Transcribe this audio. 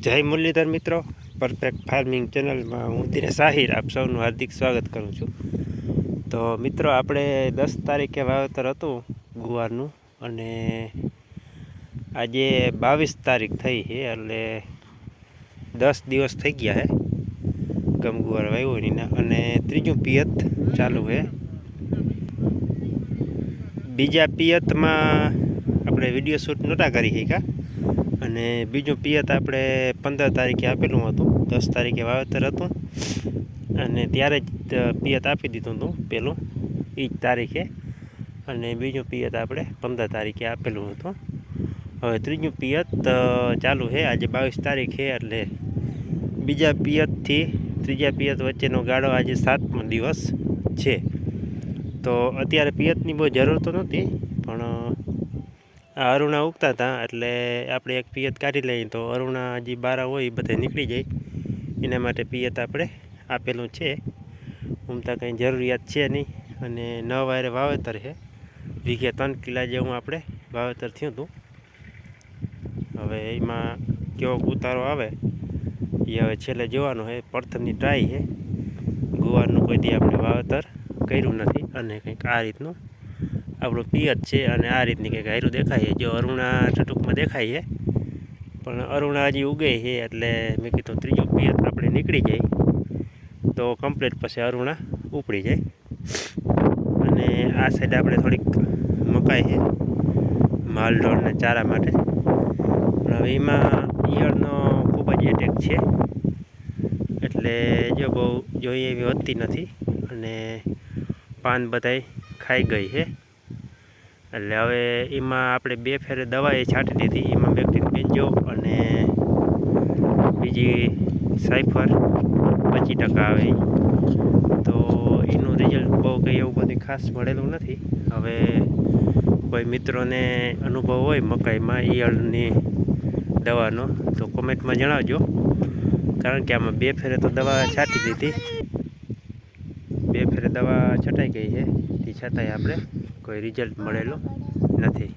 જય મુરલીધર મિત્રો, perfect farming ચેનલમાં હું દિનેશ આહિર આપ સૌનું હાર્દિક સ્વાગત કરું છું. તો મિત્રો, આપણે દસ તારીખે વાવેતર હતું ગુવારનું અને આજે બાવીસ તારીખ થઈ છે, એટલે દસ દિવસ થઈ ગયા છે ગમ ગુવાર વાવ્યો એના. અને ત્રીજું પિયત ચાલુ છે. બીજા પિયતમાં આપણે વીડિયો શૂટ નહોતા કરી શક્યા. અને બીજું પિયત આપણે પંદર તારીખે આપેલું હતું. દસ તારીખે વાવેતર હતું. અને ત્યારે જ પિયત આપી દીધું હતું પેલું એ જ તારીખે. અને બીજું પિયત આપણે પંદર તારીખે આપેલું હતું. હવે ત્રીજું પિયત ચાલુ છે. આજે બાવીસ તારીખ છે એટલે બીજા પિયતથી ત્રીજા પિયત વચ્ચેનો ગાળો આજે સાતમો દિવસ છે. તો અત્યારે પિયતની બહુ જરૂર તો આ અરુણા ઉગતા હતા, એટલે આપણે એક પિયત કાઢી લઈએ તો અરુણા જે બારા હોય એ બધા નીકળી જાય. એના માટે પિયત આપણે આપેલું છે. ઉમતા કંઈ જરૂરિયાત છે નહીં અને ન વારે વાવેતર છે વીઘે ત્રણ કિલા જેવું આપણે વાવેતર થયું હતું. હવે એમાં કેવો ઉતારો આવે, એ હવે છેલ્લે જોવાનું છે પ્રથમની ટ્રાય છે ગુવારનું કોઈ દી આપણે વાવેતર કર્યું નથી અને કંઈક આ રીતનું આપણું પિયત છે અને આ રીતની કંઈક હારું દેખાય છે. જો અરુણા ટૂંકમાં દેખાય છે, પણ અરુણા હજી ઉગે છે એટલે મેં કીધું ત્રીજું પિયત આપણે નીકળી જાય. તો કમ્પ્લીટ પછી અરુણા ઉપડી જાય. અને આ સાઈડ આપણે થોડીક મકાઈ છે માલઢોળને ચારા માટે. પણ હવે એમાં ઈયળનો ખૂબ જ એટેક છે. એટલે જો બહુ જોઈએ એવી વધતી નથી અને પાન બધાય ખાઈ ગઈ છે. એટલે હવે એમાં આપણે બે ફેરે દવા એ છાંટી દીધી. એમાં બેક્ટિન બેન્જો અને બીજી સાયફર પચીસ ટકા આવે. તો એનું રિઝલ્ટ બહુ કંઈ એવું બધું ખાસ મળેલું નથી. હવે કોઈ મિત્રોને અનુભવ હોય મકાઈમાં ઈયળની દવાનો, તો કોમેન્ટમાં જણાવજો. કારણ કે આમાં બે ફેરે તો દવા છાંટી દીધી. બે ફેરે દવા છટાઈ ગઈ છે. તે છતાંય આપણે કોઈ રિઝલ્ટ મળેલું નથી.